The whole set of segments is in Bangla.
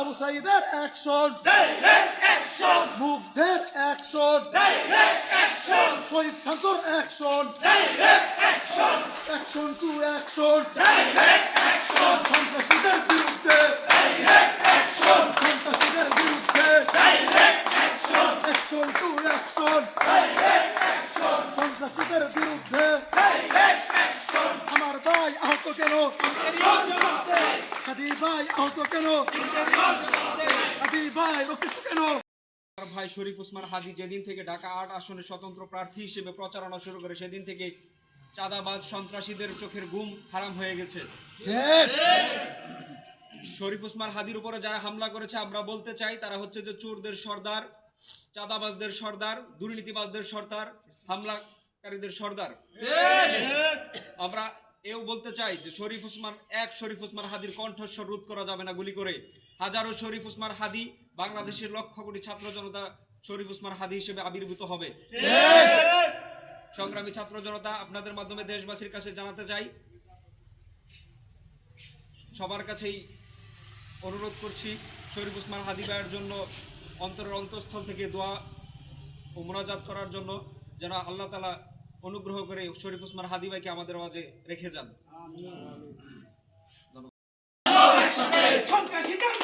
আবু সাইদের অ্যাকশন action! মুগ্ধের অ্যাকশন action! শহীদ শান্তর action action! Action two action action! সন্ত্রাসীদের বিরুদ্ধে action! সন্ত্রাসীদের বিরুদ্ধে! অ্যাকশন টু অ্যাকশন Direct সন্ত্রাসীদের বিরুদ্ধে Direct action! আমার ভাই আহত কেন হাদি ভাই আহত কেন হাদি ভাই রক্ষিত কেন ভাই শরীফ উসমান হাদি যেদিন থেকে ঢাকা আট আসনে স্বতন্ত্র প্রার্থী হিসেবে প্রচারণা শুরু করে সেদিন থেকে চাঁদাবাজ সন্ত্রাসীদের চোখের ঘুম হারাম হয়ে গেছে। শরীফ উসমান হাদির উপরে যারা হামলা করেছে আমরা বলতে চাই তারা হচ্ছে যে চোরদের সর্দার চাঁদাবাজদের সর্দার দুর্নীতিবাজদের সর্দার হামলাকারীদের সর্দার। আমরা এও বলতে চাই যে শরীফ উসমান এক শরীফ উসমান হাদির কণ্ঠস্বর রোধ করা যাবে না গুলি করে। হাজারো শরীফ উসমান হাদি বাংলাদেশের লক্ষ কোটি ছাত্র জনতা শরীফ উসমান হাদি হিসেবে আবির্ভূত হবে। সংগ্রামী ছাত্র জনতা, আপনাদের মাধ্যমে দেশবাসীর কাছে জানাতে চাই, সবার কাছেই অনুরোধ করছি শরীফ উসমান হাদি ভাইয়ের জন্য অন্তরের অন্তঃস্থল থেকে দোয়া ও মোনাজাত করার জন্য যেন আল্লাহ তালা অনুগ্রহ করে শরীফ উসমান হাদি ভাইকে আমাদের মাঝে রেখে যান। সন্ত্রাসীদের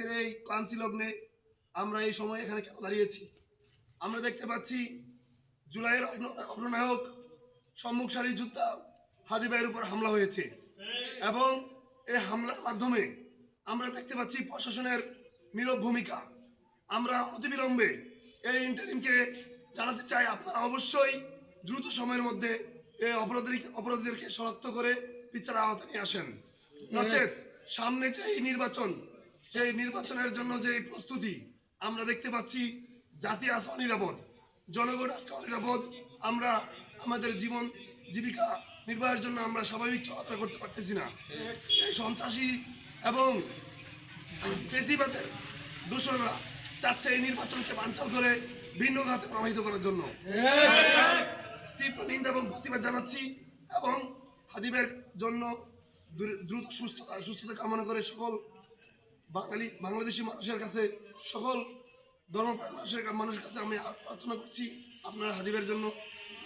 আজকের এই ক্লান্তি লগ্নে আমরা এই সময় এখানে কেন দাঁড়িয়েছি? আমরা দেখতে পাচ্ছি জুলাইয়ের অগ্রনায়ক সম্মুখ সারি যোদ্ধা হাদি ভাইয়ের উপর হামলা হয়েছে। এবং এই হামলার মাধ্যমে আমরা দেখতে পাচ্ছি প্রশাসনের নীরব ভূমিকা। আমরা অতিবিলম্বে এই ইন্টারিমকে জানাতে চাই, আপনারা অবশ্যই দ্রুত সময়ের মধ্যে এই অপরাধী অপরাধীদেরকে শনাক্ত করে বিচার আওতা নিয়ে আসেন। নচেত সামনে যে এই নির্বাচন সেই নির্বাচনের জন্য যে প্রস্তুতি আমরা দেখতে পাচ্ছি, জাতি আজ অনিরাপদ, জনগণ আজকে অনিরাপদ। আমরা আমাদের জীবন জীবিকা নির্বাহের জন্য আমরা স্বাভাবিক চলাফেরা করতে পারতেছি না। এই সন্ত্রাসী এবং ফেসিবাদের দূষণরা চাচ্ছে এই নির্বাচনকে বানচাল করে ভিন্ন ঘাতে প্রবাহিত করার জন্য। তীব্র নিন্দা এবং প্রতিবাদ জানাচ্ছি এবং হাদিবের জন্য দ্রুত সুস্থতা সুস্থতা কামনা করে সকল বাঙালি, বাংলাদেশি মানুষের কাছে, সকল ধর্মপ্রাণ মানুষের মানুষের কাছে আমি প্রার্থনা করছি আপনার হাদিবের জন্য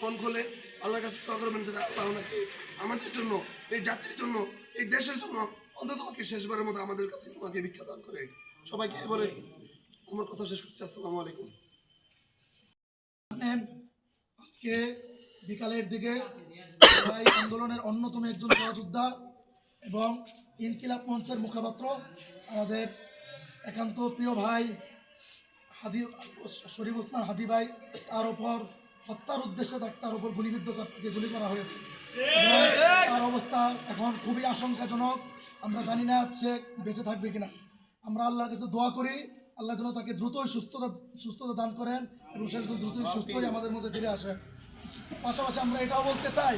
মন খোলে, আল্লাহর কাছে দোয়া করবেন যাতে আল্লাহ ওনাকে আমাদের জন্য, এই জাতির জন্য, এই দেশের জন্য অন্তত শেষবারের মতো আমাদের কাছে ওনাকে ভিক্ষা দান করে। সবাইকে বলে আমার কথা শেষ করছি। আসসালামু আলাইকুম। আজকে বিকালের দিকে আন্দোলনের অন্যতম একজন সহযোদ্ধা এবং ইনকিলাব মঞ্চের মুখপাত্র, আমাদের একান্ত প্রিয় ভাই হাদি, শরীফ ওসমান হাদি ভাই, তার ওপর হত্যার উদ্দেশ্যে তার ওপর গুলিবিদ্ধ তাকে গুলি করা হয়েছে। তার অবস্থা এখন খুবই আশঙ্কাজনক। আমরা জানি না সে বেঁচে থাকবে কিনা। আমরা আল্লাহর কাছে দোয়া করি, আল্লাহ যেন তাকে দ্রুতই সুস্থতা সুস্থতা দান করেন এবং সে দ্রুতই সুস্থই আমাদের মধ্যে ফিরে আসেন পাশাপাশি আমরা এটাও বলতে চাই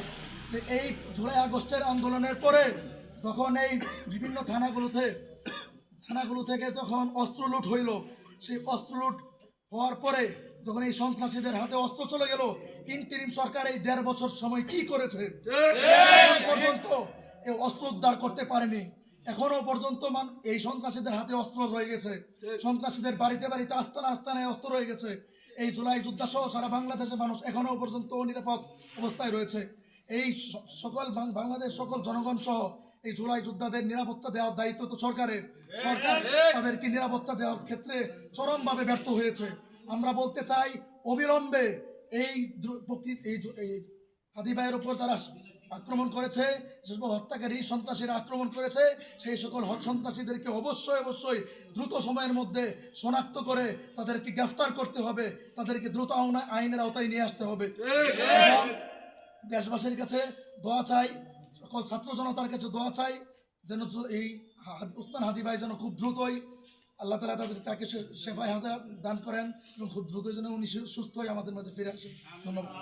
যে এই জুলাই আগস্টের আন্দোলনের পরে যখন এই বিভিন্ন থানাগুলোতে, থানাগুলো থেকে যখন অস্ত্র লুট হইল, সেই অস্ত্র লুট হওয়ার পরে যখন এই সন্ত্রাসীদের হাতে অস্ত্র চলে গেল, ইন্টারিম সরকার এই দেড় বছর সময় কি করেছে? পর্যন্ত এই অস্ত্র উদ্ধার করতে পারেনি। এখনও পর্যন্ত মান এই সন্ত্রাসীদের হাতে অস্ত্র রয়ে গেছে। সন্ত্রাসীদের বাড়িতে বাড়িতে আস্তানা আস্তানায় অস্ত্র রয়ে গেছে। এই জুলাই যোদ্ধা সহ সারা বাংলাদেশের মানুষ এখনও পর্যন্ত নিরাপদ অবস্থায় রয়েছে। এই সকল বাংলাদেশ সকল জনগণ সহ এই জুলাই যোদ্ধাদের নিরাপত্তা দেওয়ার দায়িত্ব তো সরকারের। সরকার তাদেরকে নিরাপত্তা দেওয়ার ক্ষেত্রে চরমভাবে ব্যর্থ হয়েছে। আমরা বলতে চাই অবিলম্বে এই এই হাদি ভাইয়ের উপর যারা আক্রমণ করেছে যেসব হত্যাকারী সন্ত্রাসীরা আক্রমণ করেছে সেই সকল সন্ত্রাসীদেরকে অবশ্যই অবশ্যই দ্রুত সময়ের মধ্যে শনাক্ত করে তাদেরকে গ্রেফতার করতে হবে। তাদেরকে দ্রুত আইনের আওতায় নিয়ে আসতে হবে। এবং দেশবাসীর কাছে দোয়া চাই সকল ছাত্র জনতার কাছে দোয়া চাই যেন এই উসমান হাদি ভাই যেন খুব দ্রুতই আল্লাহ তালা তাদের তাকে সেফায় হাজার দান করেন এবং খুব দ্রুতই যেন উনি সুস্থ হয়ে আমাদের মাঝে ফিরে আসেন। ধন্যবাদ।